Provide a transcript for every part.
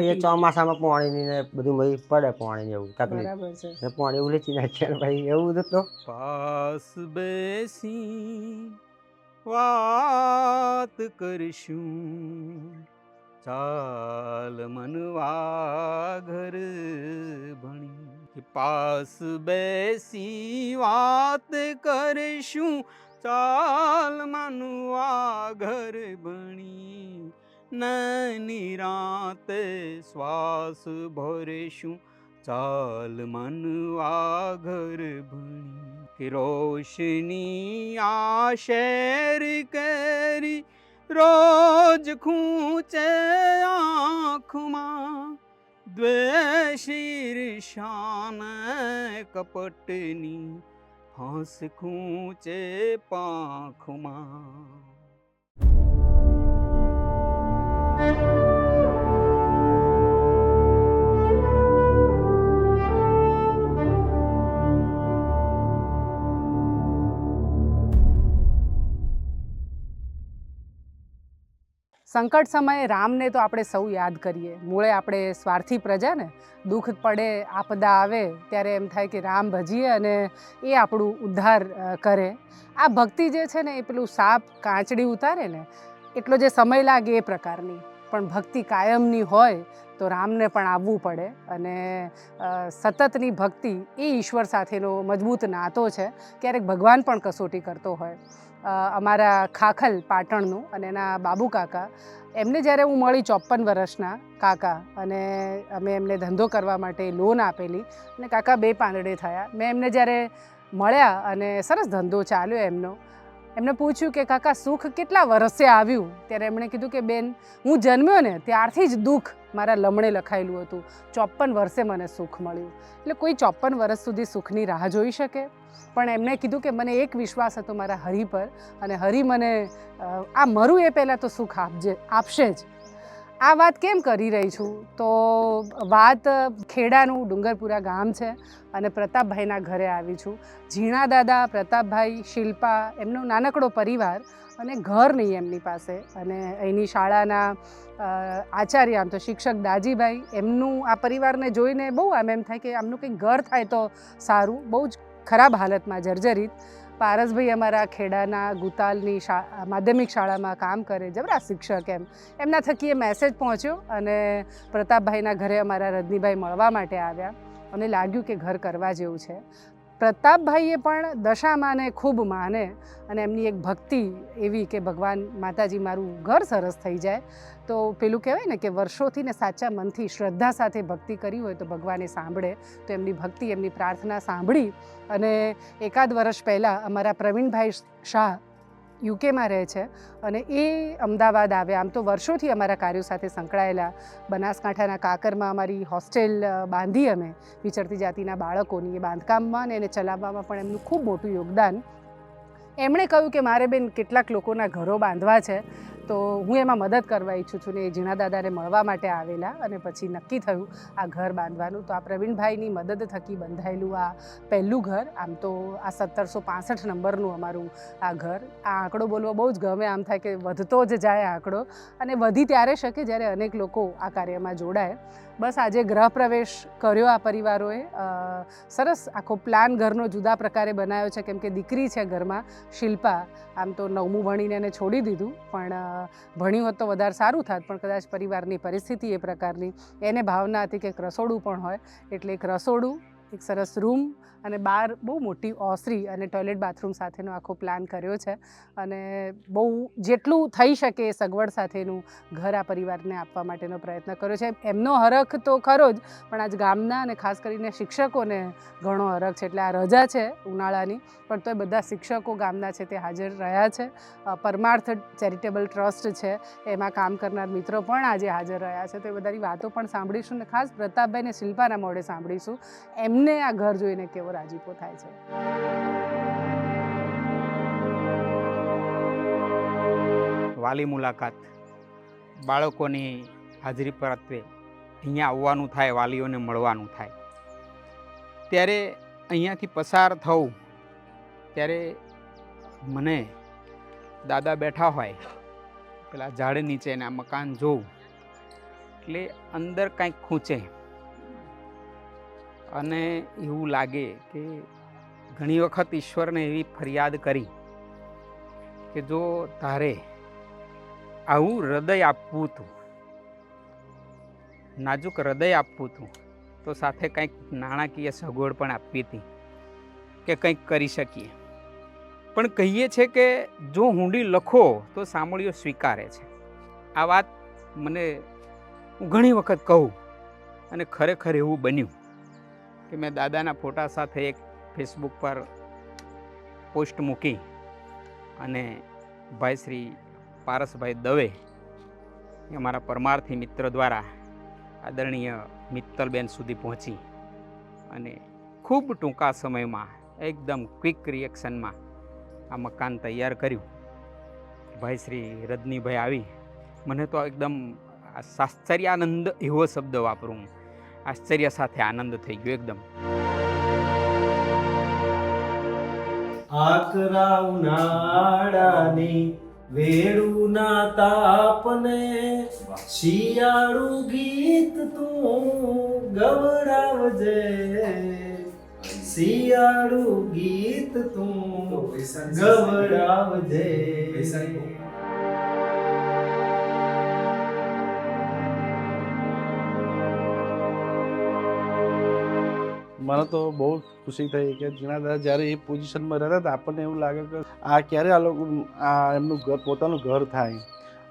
એ ચોમાસામાં પાણી ને બધું મળી પડે પાણી જેવું એવું તકલીફ. બરાબર છે. ને પાણી ઉલેચી નાખીએ ને ભાઈ એવું તો પાસ બેસી વાત કરશું. ચાલ મનવા ઘર ભણી. પાસ બેસી વાત કરશું. ચાલ મનવા ઘર ભણી. નૈની રાતે શ્વાસ ભરેશું ચાલ મન ઘર ભણી રોશની આ શેર કરી રોજ ખૂંચે આંખમાં દ્વેષીર શાન કપટની હાંસ ખૂંચે પાંખમાં સંકટ સમયે રામને તો આપણે સૌ યાદ કરીએ. મૂળે આપણે સ્વાર્થી પ્રજા ને દુઃખ પડે, આપદા આવે ત્યારે એમ થાય કે રામ ભજીએ અને એ આપણું ઉદ્ધાર કરે. આ ભક્તિ જે છે ને એ પેલું સાપ કાંચડી ઉતારે ને એટલો જે સમય લાગે એ પ્રકારની. પણ ભક્તિ કાયમની હોય તો રામને પણ આવવું પડે અને સતતની ભક્તિ એ ઈશ્વર સાથેનો મજબૂત નાતો છે. ક્યારેક ભગવાન પણ કસોટી કરતો હોય. અમારા ખાખલ પાટણનું અને એના બાબુ કાકા, એમને જ્યારે હું મળી ચોપન વર્ષના કાકા અને અમે એમને ધંધો કરવા માટે લોન આપેલી અને કાકા બે પાંદડે થયા. મેં એમને જ્યારે મળ્યા અને સરસ ધંધો ચાલ્યો એમનો એમને પૂછ્યું કે, કાકા, સુખ કેટલા વર્ષે આવ્યું? ત્યારે એમણે કીધું કે, બેન, હું જન્મ્યો ને ત્યારથી જ દુઃખ મારા લમણે લખાયેલું હતું. ચોપન વર્ષે મને સુખ મળ્યું. એટલે કોઈ ચોપન વર્ષ સુધી સુખની રાહ જોઈ શકે. પણ એમણે કીધું કે, મને એક વિશ્વાસ હતો મારા હરિ પર અને હરિ મને આ મરું એ પહેલાં તો સુખ આપજે, આપશે જ. આ વાત કેમ કરી રહી છું? તો વાત ખેડાનું ડુંગરપુરા ગામ છે અને પ્રતાપભાઈના ઘરે આવી છું. ઝીણા દાદા, પ્રતાપભાઈ, શિલ્પા, એમનો નાનકડો પરિવાર અને ઘર નહીં એમની પાસે. અને અહીંની શાળાના આચાર્ય, આમ તો શિક્ષક દાજીભાઈ, એમનું આ પરિવારને જોઈને બહુ આમ એમ થાય કે આમનું કંઈક ઘર થાય તો સારું. બહુ જ ખરાબ હાલતમાં જર્જરિત. પારસભાઈ અમારા ખેડાના ગુતાલની માધ્યમિક શાળામાં કામ કરે જબરા શિક્ષક એમ. એમના થકી એ મેસેજ પહોંચ્યો અને પ્રતાપભાઈના ઘરે અમારા રજનીભાઈ મળવા માટે આવ્યા. અને લાગ્યું કે ઘર કરવા જેવું છે. પ્રતાપભાઈએ પણ દશામાને ખૂબ માને અને એમની એક ભક્તિ એવી કે ભગવાન માતાજી મારું ઘર સરસ થઈ જાય. તો પેલું કહેવાય ને કે વર્ષોથી ને સાચા મનથી શ્રદ્ધા સાથે ભક્તિ કરી હોય તો ભગવાને સાંભળે. તો એમની ભક્તિ, એમની પ્રાર્થના સાંભળી અને એકાદ વર્ષ પહેલાં અમારા પ્રવીણભાઈ શાહ યુકેમાં રહે છે અને એ અમદાવાદ આવ્યા આમ તો વર્ષોથી અમારા કાર્યો સાથે સંકળાયેલા. બનાસકાંઠાના કાકરમાં અમારી હોસ્ટેલ બાંધી અમે વિચરતી જાતિના બાળકોની. એ બાંધકામમાં ને એને ચલાવવામાં પણ એમનું ખૂબ મોટું યોગદાન એમણે કહ્યું કે મારે બેન કેટલાક લોકોના ઘરો બાંધવા છે, તો હું એમાં મદદ કરવા ઈચ્છું છું ને એ ઝીણા દાદાને મળવા માટે આવેલા અને પછી નક્કી થયું આ ઘર બાંધવાનું. તો આ પ્રવીણભાઈની મદદ થકી બંધાયેલું આ પહેલું ઘર, આમ તો આ સત્તરસો પાસઠ નંબરનું અમારું આ ઘર. આ આંકડો બોલવો બહુ જ ગમે, આમ થાય કે વધતો જ જાય આંકડો અને વધી ત્યારે શકે જ્યારે અનેક લોકો આ કાર્યમાં જોડાય. બસ આજે ગ્રહ પ્રવેશ કર્યો આ પરિવારોએ. સરસ આખો પ્લાન ઘરનો જુદા પ્રકારે બનાવ્યો છે, કેમ કે દીકરી છે ઘરમાં શિલ્પા, આમ તો નવમું ભણીને એને છોડી દીધું, પણ ભણ્યું હોત તો વધારે સારું થાત, પણ કદાચ પરિવારની પરિસ્થિતિ એ પ્રકારની. એને ભાવના હતી કે એક રસોડું પણ હોય, એટલે એક રસોડું એક સરસ રૂમ અને બહાર બહુ મોટી ઓસરી અને ટોયલેટ બાથરૂમ સાથેનો આખો પ્લાન કર્યો છે. અને બહુ જેટલું થઈ શકે એ સગવડ સાથેનું ઘર આ પરિવારને આપવા માટેનો પ્રયત્ન કર્યો છે. એમનો હરખ તો ખરો જ, પણ આજ ગામના અને ખાસ કરીને શિક્ષકોને ઘણો હરખ છે. એટલે આ રજા છે ઉનાળાની, પણ તોય બધા શિક્ષકો ગામના છે તે હાજર રહ્યા છે. પરમાર્થ ચેરિટેબલ ટ્રસ્ટ છે, એમાં કામ કરનાર મિત્રો પણ આજે હાજર રહ્યા છે. તો એ બધાની વાતો પણ સાંભળીશું અને ખાસ પ્રતાપભાઈ ને શિલ્પાના મોડે સાંભળીશું. એમને આ ઘર જોઈને કેવો રાજીપો થાય છે. વાલી મુલાકાત, બાળકોની હાજરી પરત્વે અહીંયા આવવાનું થાય, વાલીઓને મળવાનું થાય. ત્યારે અહીંયાથી પસાર થવું, ત્યારે મને દાદા બેઠા હોય, પેલા ઝાડ નીચે ને આ મકાન જોઉં એટલે અંદર કાંઈક ખૂંચે. અને એવું લાગે કે ઘણી વખત ઈશ્વરને એવી ફરિયાદ કરી કે જો તારે આવું હૃદય આપવું હતું, નાજુક હૃદય આપવું હતું, તો સાથે કંઈક નાણાકીય સગવડ પણ આપવી હતી કે કંઈક કરી શકીએ. પણ કહીએ છે કે જો હુંડી લખો તો સાંભળ્યો સ્વીકારે છે. આ વાત મને હું ઘણી વખત કહું અને ખરેખર એવું બન્યું. કે મેં દાદાના ફોટા સાથે એક ફેસબુક પર પોસ્ટ મૂકી અને ભાઈ શ્રી પારસભાઈ દવે એ અમારા પરમાર્થી મિત્ર દ્વારા આદરણીય મિત્તલબેન સુધી પહોંચી અને ખૂબ ટૂંકા સમયમાં એકદમ ક્વિક રિએક્શનમાં આ મકાન તૈયાર કર્યું. ભાઈ શ્રી રજનીભાઈ આવી. મને તો એકદમ આશ્ચર્યાનંદ એવો શબ્દ વાપરું. આશ્ચર્ય સાથે આનંદ થઈ ગયો એકદમ. આકરા ઉનાળાની વેડુના તાપને શિયાળુ ગીત તું ગવડાવજે. શિયાળુ ગીત તું ગવડાવજે. મને તો બહુ ખુશી થઈ કે જીણા દાદા જ્યારે એ પોઝિશનમાં રહેતા હતા, આપણને એવું લાગે કે આ ક્યારે આ લોકો, આ એમનું ઘર, પોતાનું ઘર થાય.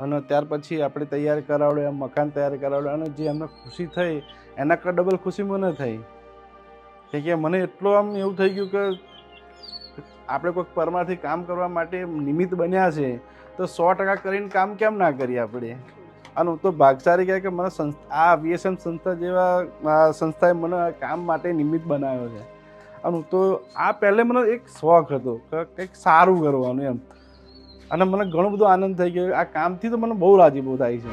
અને ત્યાર પછી આપણે તૈયાર કરાવડે મકાન તૈયાર કરાવડે, અને જે એમને ખુશી થઈ, એના કરતાં ડબલ ખુશી મને થઈ. કે મને એટલું આમ એવું થઈ ગયું કે આપણે કોઈક પરમારથી કામ કરવા માટે નિમિત્ત બન્યા છે, તો સો ટકા કરીને કામ કેમ ના કરીએ આપણે? અને હું તો ભાગશાળી કહેવાય કે મને સંસ્થા આ વીએસએમ સંસ્થા જેવા આ સંસ્થાએ મને આ કામ માટે નિમિત્ત બનાવ્યો છે. અને હું તો આ પહેલે મને એક શોખ હતો કે કંઈક સારું કરવાનું એમ. અને મને ઘણો બધો આનંદ થઈ ગયો. આ કામથી તો મને બહુ રાજીપો થાય છે.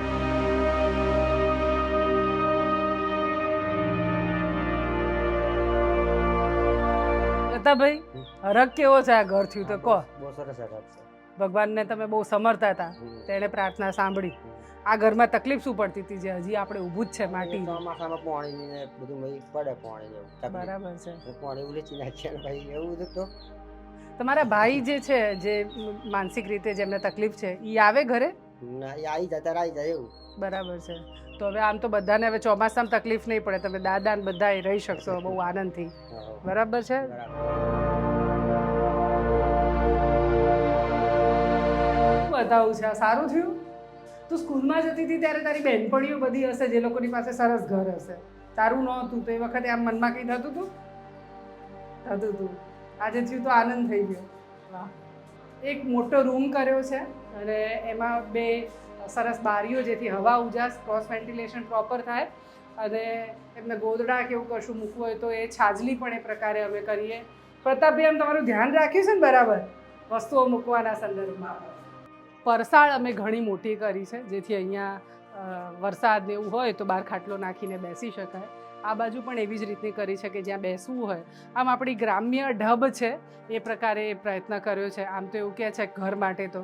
ભાઈ હરખ કેવો છે આ ઘર થયું તો કહો. બહુ સરસ હરખ છે. ભગવાનને તમે બહુ સમર્થ હતા. તેણે પ્રાર્થના સાંભળી. આ ઘરમાં તકલીફ શું પડતી હતી જે હજી આપણે ઊભું જ છે માટી. ચોમાસામાં પાણી ને બધું ભાઈ પડે પાણી જેવું બરાબર છે. પાણી ઉલેચી નાખીએ ભાઈ એવું બધું તો. તમારા ભાઈ જે છે જે માનસિક રીતે જેમને તકલીફ છે એ આવે ઘરે? ના એ આવી ત્યારે આવી જાય એવું. બરાબર છે. તો હવે આમ તો બધાને હવે ચોમાસામાં તકલીફ નહીં પડે. તમે દાદા ને બધા રહી શકશો બહુ આનંદથી. બરાબર છે? બરાબર. બતાવું છે. સારું થયું? તું સ્કૂલમાં જતી હતી ત્યારે તારી બહેનપણીઓ બધી હશે, જે લોકોની પાસે સરસ ઘર હશે. તારું નહોતું, તો એ વખતે આમ મનમાં કંઈ થતું હતું થતું હતું આજે થયું તો આનંદ થઈ ગયો. વાહ. એક મોટો રૂમ કર્યો છે અને એમાં બે સરસ બારીઓ જેથી હવા ઉજાસ ક્રોસ વેન્ટિલેશન પ્રોપર થાય અને એમને ગોદડા કે એવું કશું મૂકવું હોય તો એ છાજલી પણ એ પ્રકારે અમે કરીએ. પ્રતાપભાઈ, આમ તમારું ધ્યાન રાખ્યું છે ને બરાબર? વસ્તુઓ મૂકવાના સંદર્ભમાં. પરસાળ અમે ઘણી મોટી કરી છે, જેથી અહીંયા વરસાદ એવું હોય તો બહાર ખાટલો નાખીને બેસી શકાય. આ બાજુ પણ એવી જ રીતની કરી છે કે જ્યાં બેસવું હોય. આમ આપણી ગ્રામ્ય ઢબ છે, એ પ્રકારે પ્રયત્ન કર્યો છે. આમ તો એવું કહે છે ઘર માટે તો.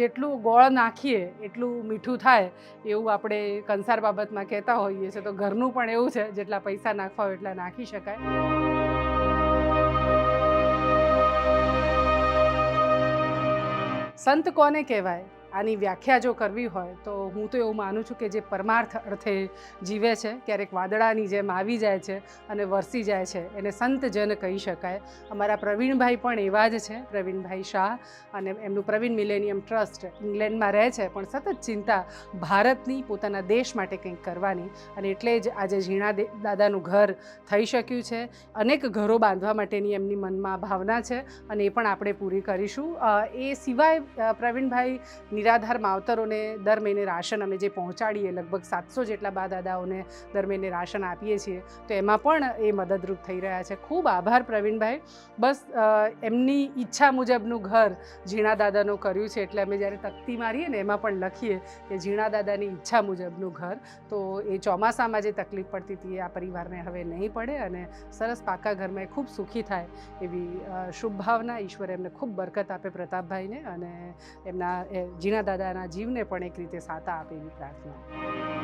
જેટલું ગોળ નાખીએ, એટલું મીઠું થાય, એવું આપણે કંસાર બાબતમાં કહેતા હોઈએ છીએ. તો ઘરનું પણ એવું છે, જેટલા પૈસા નાખવા હોય એટલા નાખી શકાય. સંત કોને કહેવાય? આની વ્યાખ્યા જો કરવી હોય, તો હું તો એવું માનું છું કે જે પરમાર્થ અર્થે જીવે છે, ક્યારેક વાદળાની જેમ આવી જાય છે અને વરસી જાય છે, એને સંતજન કહી શકાય. અમારા પ્રવીણભાઈ પણ એવા જ છે, પ્રવીણભાઈ શાહ અને એમનું પ્રવીણ મિલેનિયમ ટ્રસ્ટ ઇંગ્લેન્ડમાં રહે છે, પણ સતત ચિંતા ભારતની, પોતાના દેશ માટે કંઈક કરવાની અને એટલે જ આજે ઝીણા દાદાનું ઘર થઈ શક્યું છે. અનેક ઘરો બાંધવા માટેની એમની મનમાં ભાવના છે અને એ પણ આપણે પૂરી કરીશું. એ સિવાય પ્રવીણભાઈ નિરાધાર માવતરોને દર મહિને રાશન અમે જે પહોંચાડીએ લગભગ સાતસો જેટલા બા દાદાઓને દર મહિને રાશન આપીએ છીએ, તો એમાં પણ એ મદદરૂપ થઈ રહ્યા છે. ખૂબ આભાર પ્રવીણભાઈ. બસ એમની ઈચ્છા મુજબનું ઘર ઝીણા દાદાનું કર્યું છે એટલે અમે જ્યારે તકતી મારીએ ને એમાં પણ લખીએ કે ઝીણા દાદાની ઈચ્છા મુજબનું ઘર. તો એ ચોમાસામાં જે તકલીફ પડતી હતી એ આ પરિવારને હવે નહીં પડે અને સરસ પાકા ઘરમાં એ ખૂબ સુખી થાય એવી શુભ ભાવના ઈશ્વર એમને ખૂબ બરકત આપે પ્રતાપભાઈને અને એમના ઝીણા દાદાના જીવને પણ એક રીતે સાતા આપે એવી પ્રાર્થના.